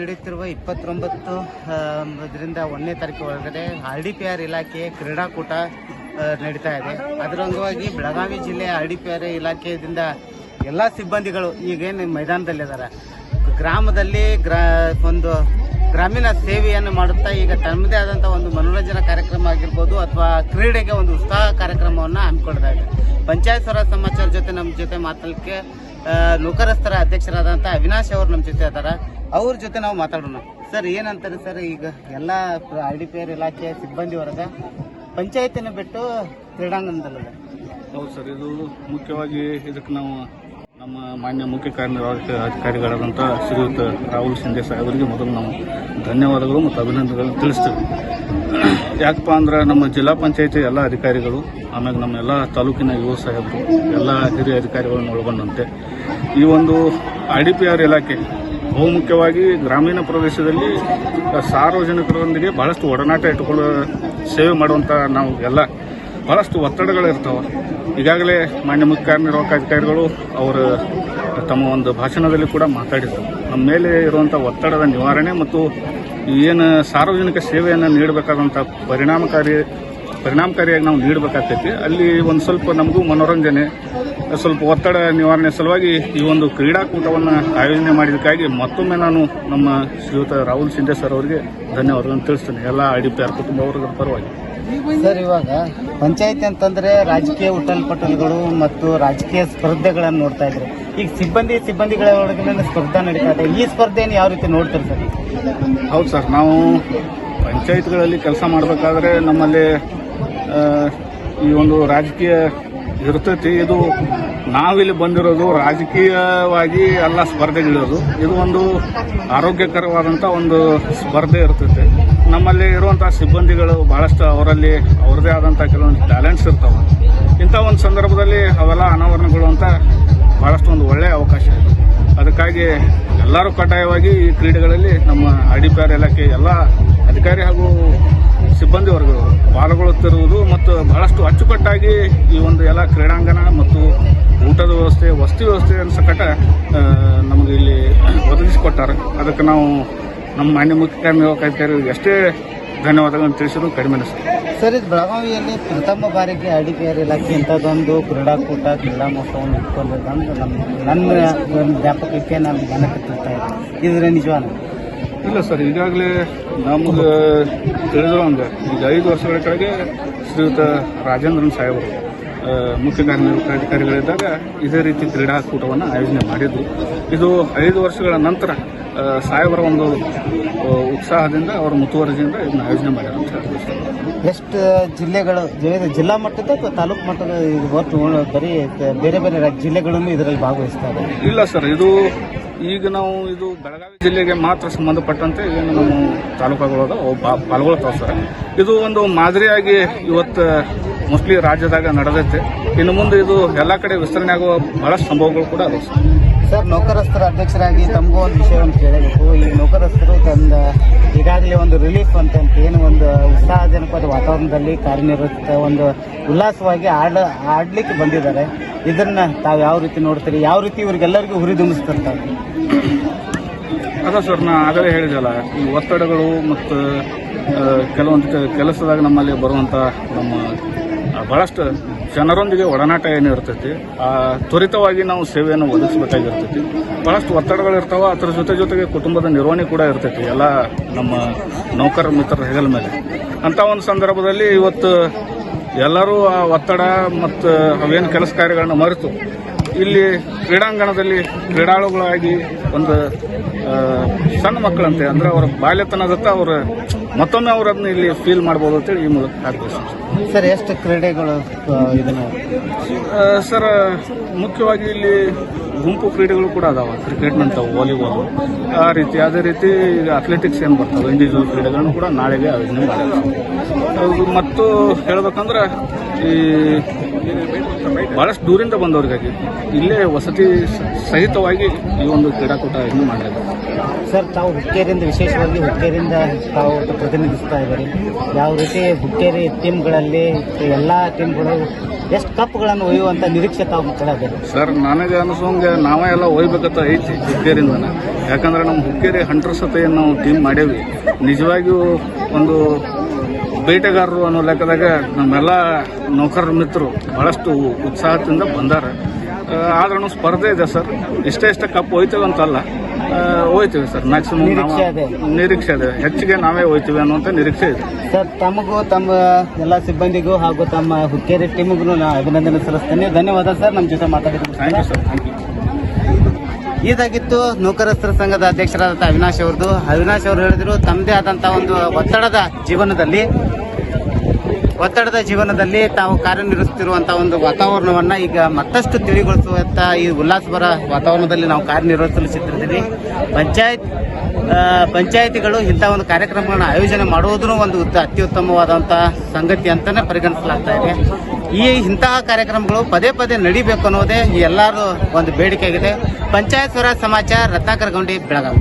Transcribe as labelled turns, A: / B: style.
A: ನಡೆಯುತ್ತಿರುವ ಇಪ್ಪತ್ತೊಂಬತ್ತು ಇದರಿಂದ ಒಂದನೇ ತಾರೀಕು ಒಳಗಡೆ ಆರ್ ಡಿ ಪಿ ಆರ್ ಇಲಾಖೆ ಕ್ರೀಡಾಕೂಟ ನಡೀತಾ ಇದೆ. ಅದರ ಅಂಗವಾಗಿ ಬೆಳಗಾವಿ ಜಿಲ್ಲೆಯ ಆರ್ ಡಿ ಪಿ ಆರ್ ಇಲಾಖೆಯಿಂದ ಎಲ್ಲ ಸಿಬ್ಬಂದಿಗಳು ಈಗೇನು ಮೈದಾನದಲ್ಲಿದ್ದಾರೆ. ಗ್ರಾಮದಲ್ಲಿ ಗ್ರಾ, ಒಂದು ಗ್ರಾಮೀಣ ಸೇವೆಯನ್ನು ಮಾಡುತ್ತಾ ಈಗ ತಮ್ಮದೇ ಆದಂಥ ಒಂದು ಮನೋರಂಜನಾ ಕಾರ್ಯಕ್ರಮ ಆಗಿರ್ಬೋದು ಅಥವಾ ಕ್ರೀಡೆಗೆ ಒಂದು ಉತ್ಸಾಹ ಕಾರ್ಯಕ್ರಮವನ್ನು ಹಮ್ಮಿಕೊಳ್ತಾ ಇದೆ. ಪಂಚಾಯತ್ ಸ್ವರಾಜ್ ಸಮಾಚಾರ ಜೊತೆ ನಮ್ಮ ಜೊತೆ ಮಾತಾಡಲಿಕ್ಕೆ ನೌಕರಸ್ಥರ ಅಧ್ಯಕ್ಷರಾದಂಥ ಅವಿನಾಶ್ ಅವರು ನಮ್ಮ ಜೊತೆ ಇದ್ದಾರೆ. ಅವ್ರ ಜೊತೆ ನಾವು ಮಾತಾಡೋಣ. ಸರ್, ಏನಂತಾರೆ ಸರ್ ಈಗ ಎಲ್ಲ ಐ ಡಿ ಪಿ ಆರ್ ಇಲಾಖೆ ಸಿಬ್ಬಂದಿ ವರ್ಗ ಪಂಚಾಯತಿನ ಬಿಟ್ಟು ಕ್ರೀಡಾಂಗಣದಲ್ಲಿದೆ.
B: ಹೌದು ಸರ್, ಇದು ಮುಖ್ಯವಾಗಿ ಇದಕ್ಕೆ ನಾವು ನಮ್ಮ ಮಾನ್ಯ ಮುಖ್ಯ ಕಾರ್ಯನಿರ್ವಾಹಕ ಅಧಿಕಾರಿಗಳಾದಂಥ ಶ್ರೀಯುತ ರಾಹುಲ್ ಶಿಂದೆ ಸಾಹೇಬರಿಗೆ ಮೊದಲು ನಾವು ಧನ್ಯವಾದಗಳು ಮತ್ತು ಅಭಿನಂದನೆಗಳನ್ನು ತಿಳಿಸ್ತೀವಿ. ಯಾಕಪ್ಪ ಅಂದ್ರೆ ನಮ್ಮ ಜಿಲ್ಲಾ ಪಂಚಾಯತಿ ಎಲ್ಲ ಅಧಿಕಾರಿಗಳು, ಆಮೇಲೆ ನಮ್ಮ ಎಲ್ಲ ತಾಲೂಕಿನ ಯುವ ಸಾಹೇಬರು, ಎಲ್ಲ ಹಿರಿಯ ಅಧಿಕಾರಿಗಳನ್ನು ಒಳಗೊಂಡಂತೆ ಈ ಒಂದು ಐ ಡಿ ಪಿ ಆರ್ ಇಲಾಖೆ ಬಹುಮುಖ್ಯವಾಗಿ ಗ್ರಾಮೀಣ ಪ್ರದೇಶದಲ್ಲಿ ಸಾರ್ವಜನಿಕರೊಂದಿಗೆ ಬಹಳಷ್ಟು ಒಡನಾಟ ಇಟ್ಟುಕೊಳ್ಳೋ ಸೇವೆ ಮಾಡುವಂಥ ನಾವು ಎಲ್ಲ ಬಹಳಷ್ಟು ಒತ್ತಡಗಳಿರ್ತಾವೆ. ಈಗಾಗಲೇ ಮಾನ್ಯ ಮುಖ್ಯ ಕಾರ್ಯನಿರ್ವಾಹಕ ಅಧಿಕಾರಿಗಳು ಅವರು ತಮ್ಮ ಒಂದು ಭಾಷಣದಲ್ಲಿ ಕೂಡ ಮಾತಾಡಿದರು. ನಮ್ಮ ಮೇಲೆ ಇರುವಂಥ ಒತ್ತಡದ ನಿವಾರಣೆ ಮತ್ತು ಏನು ಸಾರ್ವಜನಿಕ ಸೇವೆಯನ್ನು ನೀಡಬೇಕಾದಂಥ ಪರಿಣಾಮಕಾರಿ ಪರಿಣಾಮಕಾರಿಯಾಗಿ ನಾವು ನೀಡಬೇಕಾಗ್ತೈತಿ. ಅಲ್ಲಿ ಒಂದು ಸ್ವಲ್ಪ ನಮಗೂ ಮನೋರಂಜನೆ ಸ್ವಲ್ಪ ಒತ್ತಡ ನಿವಾರಣೆ ಸಲುವಾಗಿ ಈ ಒಂದು ಕ್ರೀಡಾಕೂಟವನ್ನು ಆಯೋಜನೆ ಮಾಡಿದ್ದಕ್ಕಾಗಿ ಮತ್ತೊಮ್ಮೆ ನಾನು ನಮ್ಮ ಶ್ರೀಯುತ ರಾಹುಲ್ ಶಿಂದೆ ಸರ್ ಅವರಿಗೆ ಧನ್ಯವಾದಗಳನ್ನು ತಿಳಿಸ್ತೇನೆ. ಎಲ್ಲ ಐ ಡಿ ಪಿ ಆರ್ ಪರವಾಗಿ.
A: ಸರ್ ಇವಾಗ ಪಂಚಾಯತಿ ಅಂತಂದ್ರೆ ರಾಜಕೀಯ ಉಟಲ್ಪಟಲ್ಗಳು ಮತ್ತು ರಾಜಕೀಯ ಸ್ಪರ್ಧೆಗಳನ್ನು ನೋಡ್ತಾ ಇದ್ರು. ಈಗ ಸಿಬ್ಬಂದಿ ಸಿಬ್ಬಂದಿಗಳ ಒಳಗಿನ ಸ್ಪರ್ಧೆ ನಡೀತಾ ಇದೆ. ಈ ಸ್ಪರ್ಧೆಯನ್ನು ಯಾವ ರೀತಿ ನೋಡ್ತಾರೆ ಸರ್?
B: ಹೌದು ಸರ್ ನಾವು ಪಂಚಾಯತ್ಗಳಲ್ಲಿ ಕೆಲಸ ಮಾಡಬೇಕಾದ್ರೆ ನಮ್ಮಲ್ಲಿ ಈ ಒಂದು ರಾಜಕೀಯ ಇರ್ತೈತಿ. ಇದು ನಾವಿಲ್ಲಿ ಬಂದಿರೋದು ರಾಜಕೀಯವಾಗಿ ಎಲ್ಲ ಸ್ಪರ್ಧೆಗಳಿರೋದು. ಇದು ಒಂದು ಆರೋಗ್ಯಕರವಾದಂಥ ಒಂದು ಸ್ಪರ್ಧೆ ಇರ್ತೈತಿ. ನಮ್ಮಲ್ಲಿ ಇರುವಂಥ ಸಿಬ್ಬಂದಿಗಳು ಭಾಳಷ್ಟು ಅವರಲ್ಲಿ ಅವ್ರದ್ದೇ ಆದಂಥ ಕೆಲವೊಂದು ಟ್ಯಾಲೆಂಟ್ಸ್ ಇರ್ತಾವೆ. ಇಂಥ ಒಂದು ಸಂದರ್ಭದಲ್ಲಿ ಅವೆಲ್ಲ ಅನಾವರಣಗೊಳ್ಳುವಂಥ ಭಾಳಷ್ಟು ಒಂದು ಒಳ್ಳೆಯ ಅವಕಾಶ ಇದೆ. ಅದಕ್ಕಾಗಿ ಎಲ್ಲರೂ ಕಡ್ಡಾಯವಾಗಿ ಈ ಕ್ರೀಡೆಗಳಲ್ಲಿ ನಮ್ಮ ಆರ್ ಇಲಾಖೆ ಎಲ್ಲ ಅಧಿಕಾರಿ ಹಾಗೂ ಸಿಬ್ಬಂದಿ ವರ್ಗಗಳು ಪಾಲ್ಗೊಳ್ಳುತ್ತಿರುವುದು ಮತ್ತು ಬಹಳಷ್ಟು ಅಚ್ಚುಕಟ್ಟಾಗಿ ಈ ಒಂದು ಎಲ್ಲ ಕ್ರೀಡಾಂಗಣ ಮತ್ತು ಊಟದ ವ್ಯವಸ್ಥೆ ವಸತಿ ವ್ಯವಸ್ಥೆ ಸಕಟ ಆ, ನಮಗೆ ಇಲ್ಲಿ ಒದಗಿಸಿಕೊಟ್ಟಾರೆ. ಅದಕ್ಕೆ ನಾವು ನಮ್ಮ ಮಾನ್ಯ ಮುಖ್ಯ ಅಧಿಕಾರಿಗಳಿಗೆ ಎಷ್ಟೇ ಧನ್ಯವಾದಗಳನ್ನು ತಿಳಿಸಿದ್ರು ಕಡಿಮೆ ಸರ್
A: ಸರ್ ಇದು ಬೆಳಗಾವಿಯಲ್ಲಿ ಪ್ರಥಮ ಬಾರಿಗೆ ಅಡಿಕೆಯರ್ ಇಲಾಖೆ ಇಂಥದ್ದೊಂದು ಕ್ರೀಡಾಕೂಟ ಕ್ರೀಡಾ ಮಹೋತ್ಸವವನ್ನು ಇಟ್ಕೊಂಡಿದ್ದಂದ್ರೆ ನಮ್ಮ ನನ್ನ ವ್ಯಾಪಕಕ್ಕೆ ನಾನು ಗಮನಕ್ಕೆ ತರ್ತಾ ಇದ್ದೆ ಇದರ ನಿಜವಾನ
B: ಇಲ್ಲ ಸರ್ ಈಗಾಗಲೇ ನಮ್ಗೆ ತಿಳಿದಿರೋಂಗೆ ಈಗ ಐದು ವರ್ಷಗಳ ಕೆಳಗೆ ಶ್ರೀಯುತ ರಾಜೇಂದ್ರನ್ ಸಾಹೇಬರು ಮುಖ್ಯ ಕಾರ್ಯನಿರ್ವಹಣಾಧಿಕಾರಿಗಳಿದ್ದಾಗ ಇದೇ ರೀತಿ ಕ್ರೀಡಾಕೂಟವನ್ನು ಆಯೋಜನೆ ಮಾಡಿದ್ರು. ಇದು ಐದು ವರ್ಷಗಳ ನಂತರ ಸಾಹೇಬರ ಒಂದು ಉತ್ಸಾಹದಿಂದ ಅವರ ಮುತುವರ್ಜಿಯಿಂದ ಇದನ್ನ ಆಯೋಜನೆ ಮಾಡ್ಯಾರ ಅಂತ
A: ಎಷ್ಟು ಜಿಲ್ಲೆಗಳು ಜಿಲ್ಲಾ ಮಟ್ಟದ ಅಥವಾ ತಾಲೂಕು ಮಟ್ಟದ ಇದು ಬರೀ ಬೇರೆ ಬೇರೆ ರಾಜ್ಯ ಜಿಲ್ಲೆಗಳನ್ನು ಇದರಲ್ಲಿ ಭಾಗವಹಿಸ್ತಾರೆ?
B: ಇಲ್ಲ ಸರ್ ಇದು ಈಗ ನಾವು ಇದು ಬೆಳಗಾವಿ ಜಿಲ್ಲೆಗೆ ಮಾತ್ರ ಸಂಬಂಧಪಟ್ಟಂತೆ ಏನು ನಮ್ಮ ತಾಲೂಕುಗಳದ ಪಾಲ್ಗೊಳ್ತಾವೆ ಸರ್. ಇದು ಒಂದು ಮಾದರಿಯಾಗಿ ಇವತ್ತು ಮೋಸ್ಟ್ಲಿ ರಾಜ್ಯದಾಗ ನಡೆದೈತೆ. ಇನ್ನು ಮುಂದೆ ಇದು ಎಲ್ಲ ಕಡೆ ವಿಸ್ತರಣೆ ಆಗುವ ಬಹಳಷ್ಟು ಸಂಭವಗಳು ಕೂಡ ಸರ್.
A: ಸರ್, ನೌಕರಸ್ಥರ ಅಧ್ಯಕ್ಷರಾಗಿ ತಮಗೂ ಒಂದು ವಿಷಯವನ್ನು ಕೇಳಬೇಕು. ಈ ನೌಕರಸ್ಥರು ತಂದ ಈಗಾಗಲೇ ಒಂದು ರಿಲೀಫ್ ಅಂತ ಅಂತ ಏನು ಒಂದು ಉತ್ಸಾಹಜನಕವಾದ ವಾತಾವರಣದಲ್ಲಿ ಕಾರ್ಯನಿರ್ವಹಿಸ್ತ ಒಂದು ಉಲ್ಲಾಸವಾಗಿ ಆಡ ಆಡ್ಲಿಕ್ಕೆ ಬಂದಿದ್ದಾರೆ. ಇದನ್ನ ತಾವು ಯಾವ ರೀತಿ ನೋಡ್ತೀರಿ? ಯಾವ ರೀತಿ ಇವ್ರಿಗೆಲ್ಲರಿಗೂ ಹುರಿದುಂಬಿಸ್ತಿರ್ತಾರೆ
B: ಅದ ಸರ್ ನಾ ಆಗಲೇ ಹೇಳಿದಲ್ಲ ಈ ಒತ್ತಡಗಳು ಮತ್ತು ಕೆಲವೊಂದು ಕೆಲಸದಾಗ ನಮ್ಮಲ್ಲಿ ಬರುವಂಥ ನಮ್ಮ ಭಾಳಷ್ಟು ಜನರೊಂದಿಗೆ ಒಡನಾಟ ಏನು ಇರ್ತೈತಿ ಆ, ತ್ವರಿತವಾಗಿ ನಾವು ಸೇವೆಯನ್ನು ಒದಗಿಸಬೇಕಾಗಿರ್ತೈತಿ. ಬಹಳಷ್ಟು ಒತ್ತಡಗಳು ಇರ್ತಾವ ಅದರ ಜೊತೆ ಜೊತೆಗೆ ಕುಟುಂಬದ ನಿರ್ವಹಣೆ ಕೂಡ ಇರ್ತೈತಿ ಎಲ್ಲ ನಮ್ಮ ನೌಕರ ಮಿತ್ರರ ಹೆಗಲ ಮೇಲೆ. ಅಂತ ಒಂದು ಸಂದರ್ಭದಲ್ಲಿ ಇವತ್ತು ಎಲ್ಲರೂ ಆ ಒತ್ತಡ ಮತ್ತು ಅವೇನು ಕೆಲಸ ಕಾರ್ಯಗಳನ್ನ ಮರೆತು ಇಲ್ಲಿ ಕ್ರೀಡಾಂಗಣದಲ್ಲಿ ಕ್ರೀಡಾಳುಗಳಾಗಿ ಒಂದು ಸಣ್ಣ ಮಕ್ಕಳಂತೆ ಅಂದ್ರೆ ಅವರ ಬಾಲ್ಯತನದತ್ತ ಅವರ ಮತ್ತೊಮ್ಮೆ ಅವರು ಅದನ್ನ ಇಲ್ಲಿ ಫೀಲ್ ಮಾಡ್ಬೋದು ಅಂತೇಳಿ ಈ ಮೂಲಕ ಸರ್.
A: ಎಷ್ಟು ಕ್ರೀಡೆಗಳು ಇದನ್ನ?
B: ಸರ್ ಮುಖ್ಯವಾಗಿ ಇಲ್ಲಿ ಗುಂಪು ಕ್ರೀಡೆಗಳು ಕೂಡ ಅದಾವ. ಕ್ರಿಕೆಟ್ ನಂತವು ವಾಲಿಬಾಲ್ ಆ ರೀತಿ ಅದೇ ರೀತಿ ಈಗ ಅಥ್ಲೆಟಿಕ್ಸ್ ಏನು ಬರ್ತವೆ? ಇಂಡಿವಿಜುವಲ್ ಕ್ರೀಡೆಗಳನ್ನು ಕೂಡ ನಾಳೆಗೆ ಆಯೋಜನೆ ಮತ್ತು ಹೇಳ್ಬೇಕಂದ್ರೆ ಈ ಭಾಳಷ್ಟು ದೂರಿಂದ ಬಂದವರಿಗಾಗಿ ಇಲ್ಲೇ ವಸತಿ ಸಹಿತವಾಗಿ ಈ ಒಂದು ಕ್ರೀಡಾಕೂಟ ಇನ್ನು ಮಾಡಿದ್ದಾರೆ
A: ಸರ್ ತಾವು ಹುಕ್ಕೇರಿಯಿಂದ ವಿಶೇಷವಾಗಿ ಹುಕ್ಕೇರಿಯಿಂದ ತಾವು ಪ್ರತಿನಿಧಿಸ್ತಾ ಇದ್ದಾರೆ. ಯಾವ ರೀತಿ ಹುಕ್ಕೇರಿ ಟೀಮ್ಗಳಲ್ಲಿ ಎಲ್ಲ ಟೀಮ್ಗಳು ಎಷ್ಟು ಕಪ್ಗಳನ್ನು ಒಯ್ಯುವಂಥ ನಿರೀಕ್ಷೆ ತಾವು ಮಕ್ಕಳಾಗಿದೆ
B: ಸರ್ ನನಗೆ ಅನಿಸೋಂಗೆ ನಾವೇ ಎಲ್ಲ ಒಯ್ಬೇಕಂತ ಐತಿ ಹುಕ್ಕೇರಿಂದನೇ. ಯಾಕಂದ್ರೆ ನಮ್ಮ ಹುಕ್ಕೇರಿ ಹಂಟ್ರಸತೆಯನ್ನು ನಾವು ಟೀಮ್ ಮಾಡೇವಿ ನಿಜವಾಗಿಯೂ ಒಂದು ಬೇಟೆಗಾರರು ಅನ್ನೋ ಲೆಕ್ಕದಾಗ ನಮ್ಮೆಲ್ಲ ನೌಕರರ ಮಿತ್ರರು ಬಹಳಷ್ಟು ಉತ್ಸಾಹದಿಂದ ಬಂದಾರ. ಆದ್ರೂ ಸ್ಪರ್ಧೆ ಇದೆ ಸರ್. ಇಷ್ಟೇ ಇಷ್ಟ ಕಪ್ ಹೋಯ್ತೇವೆ ಅಂತಲ್ಲ. ಹೋಯ್ತೀವಿ ಸರ್. ಮ್ಯಾಕ್ಸಿಮಮ್
A: ನಿರೀಕ್ಷೆ ಇದೆ.
B: ಹೆಚ್ಚಿಗೆ ನಾವೇ ಹೋಯ್ತೀವಿ ಅನ್ನುವಂಥ ನಿರೀಕ್ಷೆ ಇದೆ.
A: ಸರ್ ತಮಗೂ ತಮ್ಮ ಎಲ್ಲ ಸಿಬ್ಬಂದಿಗೂ ಹಾಗೂ ತಮ್ಮ ಹುಕ್ಕೇರಿ ಟೀಮ್ಗೂ ನಾನು ಅಭಿನಂದನೆ ಸಲ್ಲಿಸ್ತೇನೆ. ಧನ್ಯವಾದ ಸರ್. ನಮ್ಮ ಜೊತೆ
B: thank you sir thank you
A: ಇದಾಗಿತ್ತು ನೌಕರಸ್ಥರ ಸಂಘದ ಅಧ್ಯಕ್ಷರಾದಂಥ ಅವಿನಾಶ್ ಅವ್ರದ್ದು. ಅವಿನಾಶ್ ಅವರು ಹೇಳಿದ್ರು ತಮ್ಮದೇ ಆದಂಥ ಒಂದು ಒತ್ತಡದ ಜೀವನದಲ್ಲಿ ಒತ್ತಡದ ಜೀವನದಲ್ಲಿ ತಾವು ಕಾರ್ಯನಿರ್ವಹಿಸುತ್ತಿರುವಂಥ ಒಂದು ವಾತಾವರಣವನ್ನು ಈಗ ಮತ್ತಷ್ಟು ತಿಳಿಗೊಳಿಸುವಂಥ ಈ ಉಲ್ಲಾಸಭರ ವಾತಾವರಣದಲ್ಲಿ ನಾವು ಕಾರ್ಯನಿರ್ವಹಿಸಲು ಚಿತ್ರದಲ್ಲಿ ಪಂಚಾಯತ್ ಪಂಚಾಯತಿಗಳು ಇಂಥ ಒಂದು ಕಾರ್ಯಕ್ರಮಗಳನ್ನ ಆಯೋಜನೆ ಮಾಡುವುದೂ ಒಂದು ಅತ್ಯುತ್ತಮವಾದಂಥ ಸಂಗತಿ ಅಂತಲೇ ಪರಿಗಣಿಸಲಾಗ್ತಾ ಇದೆ. ಈ ಇಂತಹ ಕಾರ್ಯಕ್ರಮಗಳು ಪದೇ ಪದೇ ನಡಿಬೇಕು ಅನ್ನೋದೇ ಎಲ್ಲರೂ ಒಂದು ಬೇಡಿಕೆ ಆಗಿದೆ ಪಂಚಾಯತ್ ಸ್ವರಾಜ್ ಸಮಾಚಾರ ರತ್ನಾಕರ ಗೌಂಡಿ ಬೆಳಗಾವಿ.